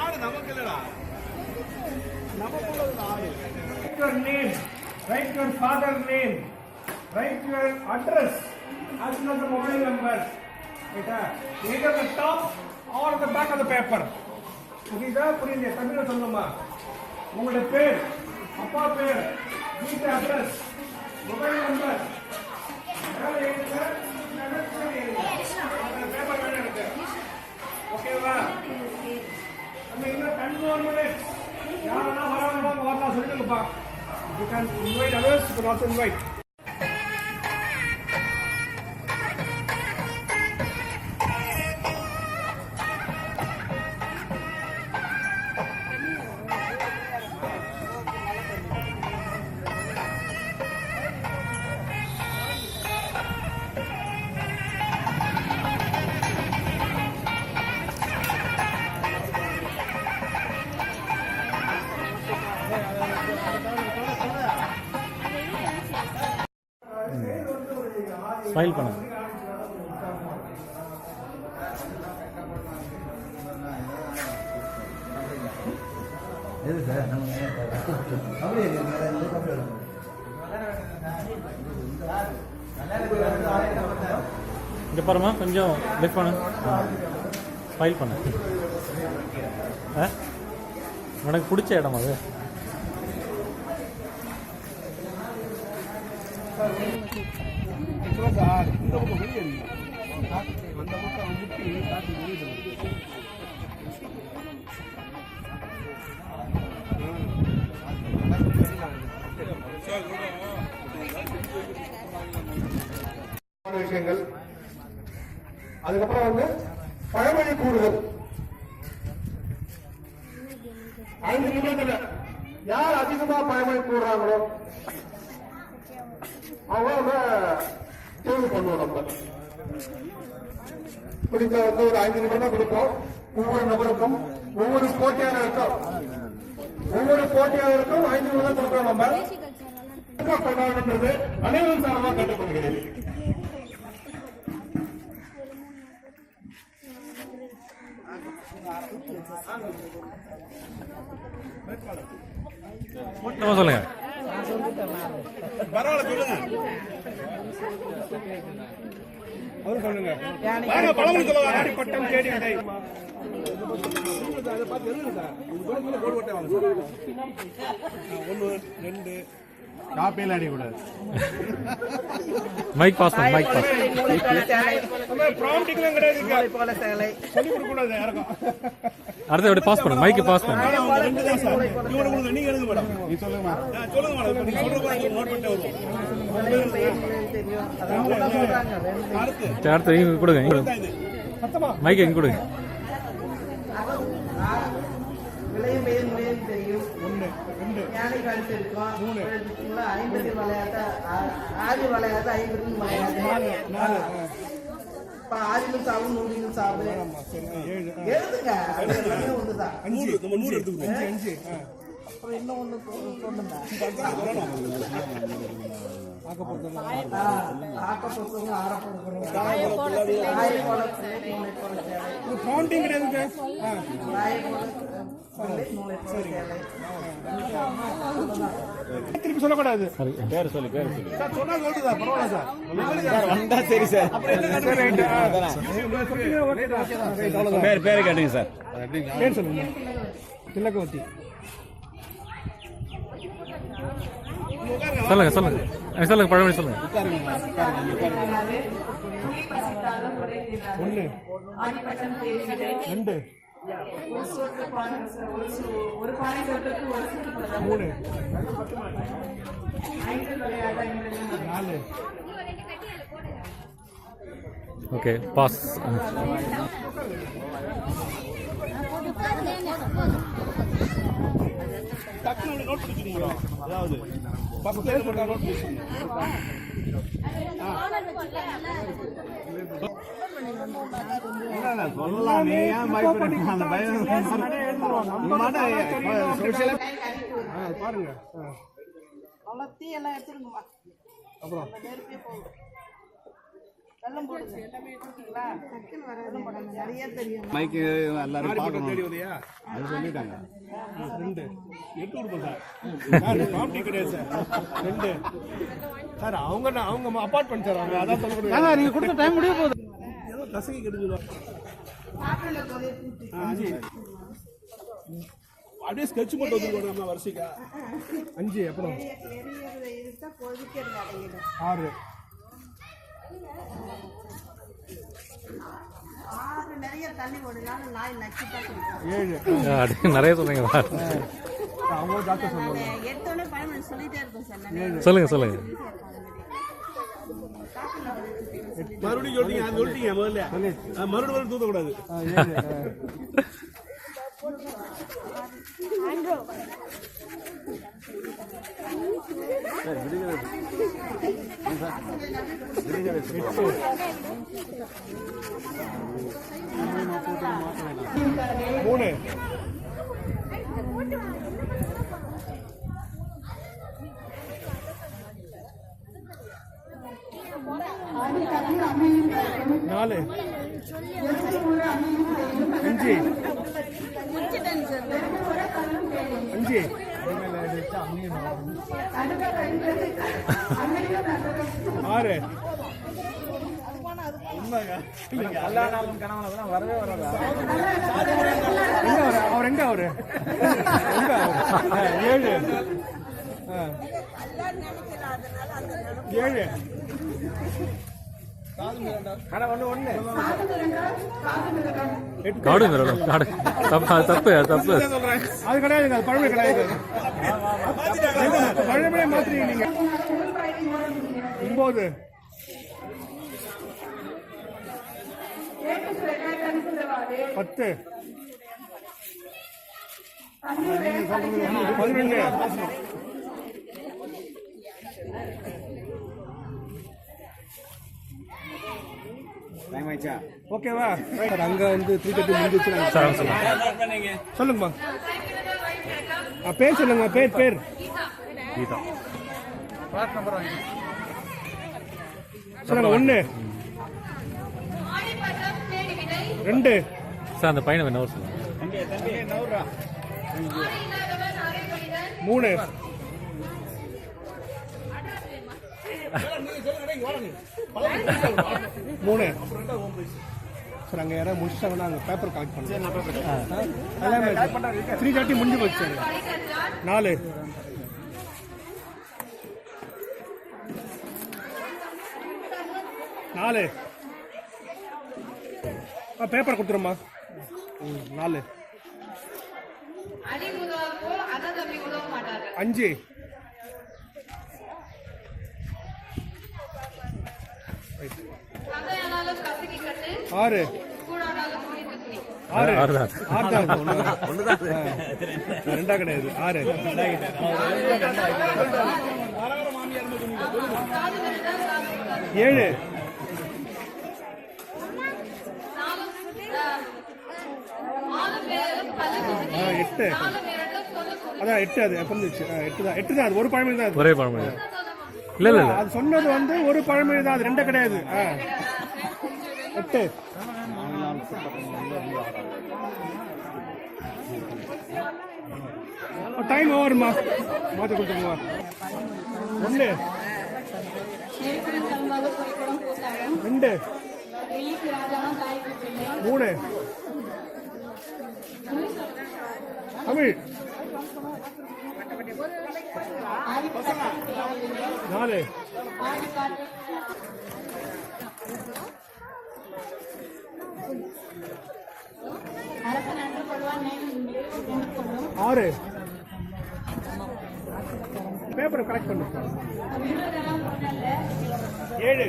ஆடு நமக்கு இல்லடா நமக்குள்ளது ஆடு Write your name, write your father name, write your address as well as the mobile number. Either the top or the back of the paper. புரியுதா? புரியுது. தமிழ்ல சொல்லுமா உங்களுடைய பேர் அப்பா பேர் வீட்டு அட்ரஸ் மொபைல் நம்பர் மேல அந்த பேப்பர் வேணும் எனக்கு ஓகேவா நம்ம இன்னும் டென் மினிட்ஸ் யாரெல்லாம் வராங்க வரலாம் சொல்லிட்டுங்கப்பா you can invite others you can also invite smile பண்ணுங்க எது சார்? நம்ம அப்படியே அப்படியே இங்கே பாருமா கொஞ்சம் லிஃப்ட் பண்ணு. ஸ்மைல் பண்ணு. ஆ? உனக்கு பிடிச்ச இடம் அது? ஆக்சுவலாக சார் இந்த பக்கம் வெளியே இருக்கு அந்த பக்கம் முட்டி காட்டி வெளியே விஷயங்கள். அதுக்கப்புறம் வந்து பழமொழி கூடுதல் ஐந்து நிமிடத்துல யார் அதிகமா பழமொழி கூடுறாங்களோ அவங்க தேர்வு பண்ணுவோம் நம்ம குறித்த வந்து ஒரு ஐந்து நிமிடம் கொடுப்போம். ஒவ்வொரு நபருக்கும் ஒவ்வொரு போட்டியாளருக்கும் ஒவ்வொரு போட்டியாளருக்கும் ஐந்து நிமிடம் கொடுக்கிறோம் நம்ம. கொண்டாடுன்றது அனைவரும் சார்பாக நம்ம சொல்லுங்க. பரவாயில்ல சொல்லுங்க. அவரு சொல்லுங்க பட்டம் தேடி அதை ஒன்று ரெண்டு காப்பையில் அடிக்கூடாது மைக் பாஸ் பண்ணு மைக் பாஸ் அடுத்து அப்படியே பாஸ் பண்ணு மைக்கு பாஸ் பண்ணு. அவங்க ரெண்டு தான் சார். இவங்க உங்களுக்கு நீங்க எழுதுங்க மேடம். நீ சொல்லுங்க சொல்லுங்க மேடம். நீங்க சொல்ற மாதிரி நோட் பண்ணிட்டு வருவோம். தெரியும். அதான் சொல்றாங்க. அடுத்து. இங்க கொடுங்க இங்க கொடுங்க. சத்தமா? மைக் இங்க கொடுங்க. முறையும் தெரியும். ரெண்டு. யானை கழுத்து இருக்கும் இருக்குங்களா ஐம்பது விளையாட்டு ஆ- ஆதி விளையாட்டு ஐம்பது விளையாட்டு நாலு ஆதிலும் சாவும் நூறிலும் ஏழு எழுதுங்க. ஒண்ணுதான் அஞ்சு. நம்ம நூறு எடுத்துக்கணும். அஞ்சு அஞ்சு. அப்புறம் இன்னும் ஒண்ணு சேலை திருப்பி சொல்லக்கூடாது. சரி. பேர் சொல்லு பேர் சொல்லு. சார் சொன்னா சொல்லுதா பரவாயில்ல சார். வந்தா சரி பேர் பேர் கேட்டுங்க சார். பேர் சொல்லுங்க. திலகவதி. சொல்லுங்க. சொல்லுங்க பழமொழி சொல்லுங்க. ஒன்று ரெண்டு. மூணு. நாலு. Okay pass. டக்குனு நோட் பிடிச்சிருக்கீங்களா அதாவது பத்து பேர் நோட் சொல்லலாம் ஏன் அந்த பயம் பாருங்க அவ்வளோ தீ எல்லாம் எடுத்துருங்கம்மா அப்புறம். வெள்ளம் போடுங்க ஓகேங்களா டக்குன்னு வர வெள்ளம் போடுங்க நிறைய தெரியும் மைக்கு எல்லாரும் தேடி பார்க்கணும் அது சொல்லிட்டாங்க ரெண்டு எட்டு கொடுப்போம் சார் சார் ப்ராப்பர்ட்டி கிடையாது சார் ரெண்டு சார் அவங்க நான் அவங்க அப்பார்ட்மெண்ட் சார் அவங்க அதான் சொல்ல நீங்க கொடுத்த டைம் முடிய போகுது ஏதோ கசகி கெடுக்குதோ அஞ்சு அப்படியே ஸ்கெட்ச் போட்டு வந்துருக்கோம் நம்ம வருஷிக்கா அஞ்சு அப்புறம் ஆறு நிறைய தண்ணி ஓடுனாலும் நாய் நச்சு தான் குடிக்கும் ஏழு அது நிறைய சொன்னீங்க. அவங்க டாக்டர் நான் எடுத்தோடனே பழமொழி சொல்லிட்டே இருக்கேன் சார் நான். சொல்லுங்க சொல்லுங்க. மறுபடியும் சொல்லிட்டீங்க அது சொல்லிட்டீங்க முதல்ல. மறுபடியும் மறுபடியும் தூத்தக்கூடாது. மூணு. நாலு. அஞ்சு. அஞ்சு. ஆறு. எல்லா நாளும் கனவுல வரவே வராது அவர்? எங்க அவரு? ஏழு. ஏழு. கடை காடு மேடம் காடு தப்பு தப்பு அது தப்பு அது கிடையாதுங்க அது பழமை கிடையாது பழமையே மாத்துறீங்க நீங்க ஒன்பது பத்து பதினொன்று டைம் ஆயிடுச்சா ஓகேவா சார் அங்க வந்து த்ரீ தேர்ட்டி முடிஞ்சிச்சு சார் சொல்லுங்க. சொல்லுங்கம்மா. ஆ, பேர் சொல்லுங்க பேர் பேர். கீதா. சொல்லுங்க ஒன்று ரெண்டு. சார் அந்த பையனை என்ன சொல்லுங்க. மூணு. மூணு. சார் அங்கே யாராவது முடிச்சிட்டாங்கன்னா அங்கே பேப்பர் கலெக்ட் பண்ணுறேன். த்ரீ தேர்ட்டி முடிஞ்சு போச்சு. சார் நாலு. நாலு. ஆ பேப்பர் கொடுத்துருமா ம் நாலு. அஞ்சு. ஆறு. ஆறு. ஆறுதான். ஆறு தான். ரெண்டா கிடையாது. ஆறு. ஏழு. எட்டு. அதான் எட்டு அது ஆ, எட்டு தான். எட்டு தான். அது ஒரு பழமொழி தான். ஒரே பழமொழி இல்ல இல்ல அது சொன்னது வந்து ஒரு பழமொழி தான் அது ரெண்டு கிடையாது. எட்டு. டைம் ஓவருமா மாற்றி கொடுத்துருமா ஒன்று ரெண்டு. மூணு. தமிழ். நாலு. ஆறு. பேப்பரை கலெக்ட் பண்ணு. ஏழு.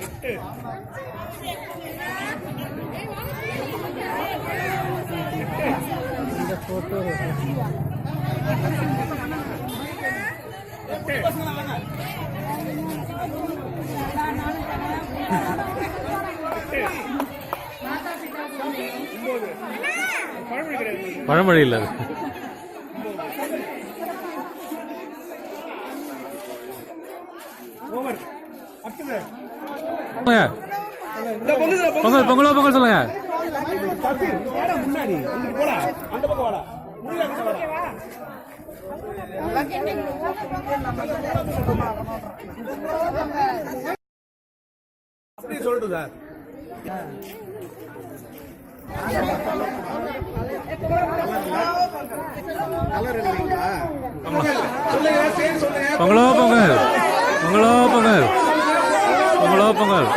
எட்டு எட்டு பழமொழி இல்ல. பொங்கல் பொங்கலோ சொல்லுங்க. முன்னாடி போடா அந்த பக்கம் வாடா அப்படி இருந்து சொல்லட்டும் சார் பொங்கலோ பொங்கல். பொங்கலோ பொங்கல். பொங்கலோ பொங்கல்.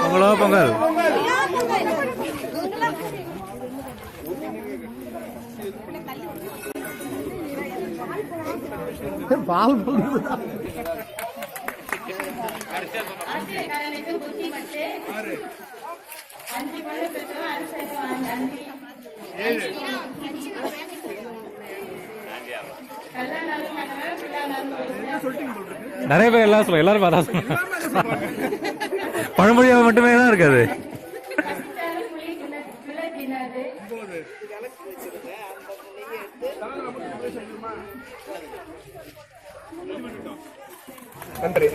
பொங்கலோ பொங்கல் பால் பொங்குது ஆசிரியர் கடனுக்கு புத்தி பட்டு அஞ்சு பழம் பெற்றோம் அரசு அஞ்சு கல்லானாலும் பால் நிறைய பேர் எல்லாம் சொல்லுங்க எல்லாரும் அதான் சொல்லுங்க பழமொழியாக மட்டுமே தான் இருக்காது. André.